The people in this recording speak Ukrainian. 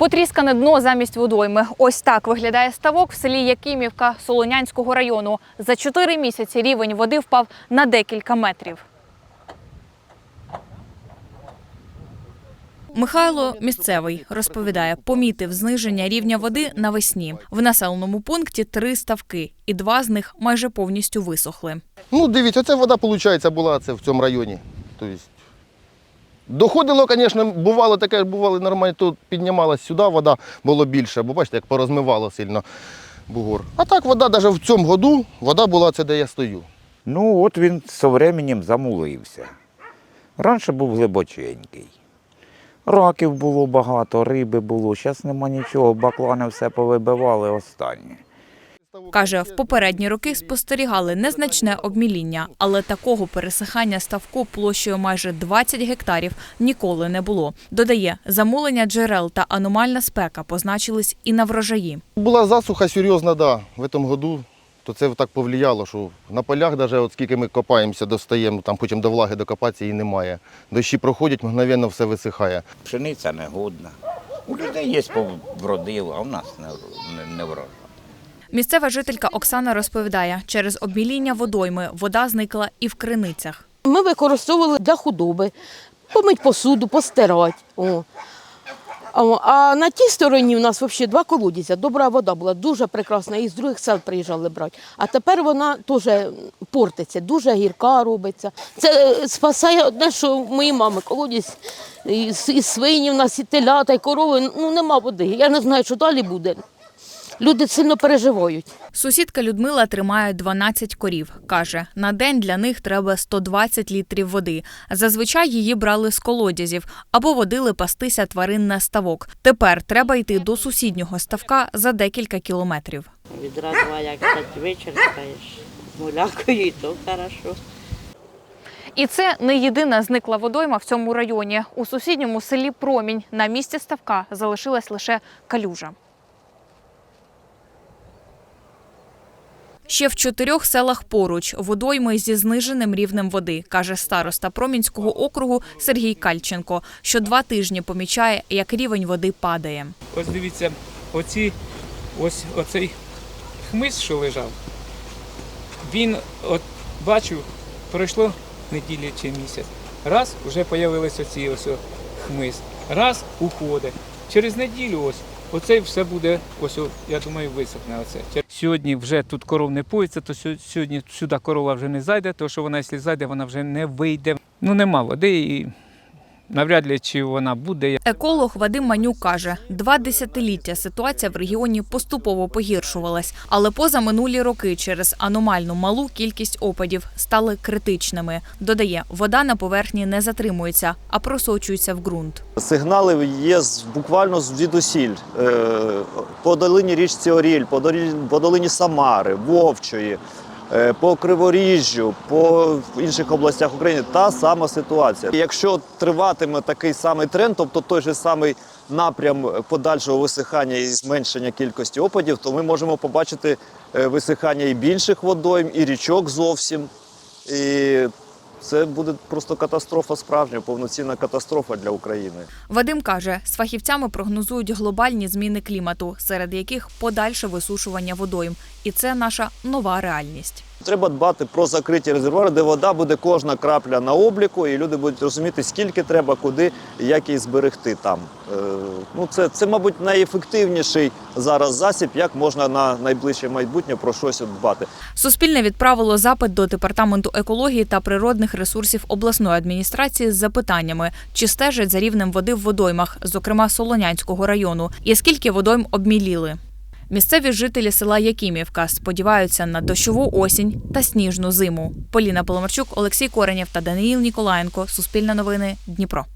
Потріскане дно замість водойми. Ось так виглядає ставок в селі Якимівка Солонянського району. За чотири місяці рівень води впав на декілька метрів. Михайло місцевий розповідає, помітив зниження рівня води навесні. В населеному пункті три ставки, і два з них майже повністю висохли. Ну, дивіться, це вода, виходить, була це в цьому районі. Тобто, доходило, звісно, бувало таке, бувало нормально, тут піднімалась сюди, вода було більше, бо бачите, як порозмивало сильно бугор. А так вода, навіть в цьому году, вода була це, де я стою. Ну, от він з временем замулився. Раніше був глибоченький. Раків було багато, риби було, зараз нема нічого, баклани все повибивали останнє. Каже, в попередні роки спостерігали незначне обміління, але такого пересихання ставку площею майже 20 гектарів ніколи не було. Додає, замулення джерел та аномальна спека позначились і на врожаї. Була засуха серйозна, да, в цьому году. То це так повлияло, що на полях, навіть от скільки ми копаємося, достаємо, там хочемо до влаги докопатися, її немає. Дощі проходять, мгновенно все висихає. Пшениця негодна. У людей є вродило, а в нас не, не, не врожай. Місцева жителька Оксана розповідає, через обміління водойми вода зникла і в криницях. Ми використовували для худоби, помить посуду, постирати. О. А- на тій стороні у нас взагалі два колодязя. Добра вода була дуже прекрасна, і з других сел приїжджали брати. А тепер вона теж портиться, дуже гірка робиться. Це е, спасає одне, що в моїй мами колодязь і свині в нас, і телята, і корови. Ну нема води. Я не знаю, що далі буде. Люди сильно переживають. Сусідка Людмила тримає 12 корів. Каже, на день для них треба 120 літрів води. Зазвичай її брали з колодязів або водили пастися тварин на ставок. Тепер треба йти до сусіднього ставка за декілька кілометрів. Відра два, як вичерпаєш мулякою, і то хорошо. І це не єдина зникла водойма в цьому районі. У сусідньому селі Промінь на місці ставка залишилась лише калюжа. Ще в чотирьох селах поруч водойми зі зниженим рівнем води, каже староста Промінського округу Сергій Кальченко, що два тижні помічає, як рівень води падає. Ось дивіться, оці, ось оцей хмиз, що лежав, він, от бачу, пройшло неділя чи місяць. Раз, вже з'явилися оці ось хмиз. Раз уходить. Через неділю ось. Оце все буде, ось, я думаю, висохне оце. Сьогодні вже тут коров не поїться, то сьогодні сюди корова вже не зайде, тому що вона, якщо зайде, вона вже не вийде. Ну нема води і навряд ли чи вона буде. Еколог Вадим Манюк каже, два десятиліття ситуація в регіоні поступово погіршувалась, але поза минулі роки через аномальну малу кількість опадів стали критичними. Додає, вода на поверхні не затримується, а просочується в ґрунт. Сигнали є з- буквально звідусіль. Е, По долині річці Оріль, по долині, Самари, Вовчої, по Криворіжжю, по інших областях України та сама ситуація. Якщо триватиме такий самий тренд, тобто той же самий напрям подальшого висихання і зменшення кількості опадів, то ми можемо побачити е, висихання і більших водойм, і річок зовсім. І це буде просто катастрофа справжня, повноцінна катастрофа для України. Вадим каже, з фахівцями прогнозують глобальні зміни клімату, серед яких подальше висушування водойм. І це наша нова реальність. Треба дбати про закриті резервуари, де вода буде кожна крапля на обліку, і люди будуть розуміти, скільки треба, куди як її зберегти там. Е, ну, це, це, мабуть, найефективніший зараз засіб, як можна на найближче майбутнє про щось дбати. Суспільне відправило запит до департаменту екології та природних ресурсів обласної адміністрації з запитаннями, чи стежать за рівнем води в водоймах, зокрема Солонянського району, і скільки водойм обміліли. Місцеві жителі села Якимівка сподіваються на дощову осінь та сніжну зиму. Поліна Поломарчук, Олексій Коренєв та Даниїл Ніколаєнко. Суспільне новини Дніпро.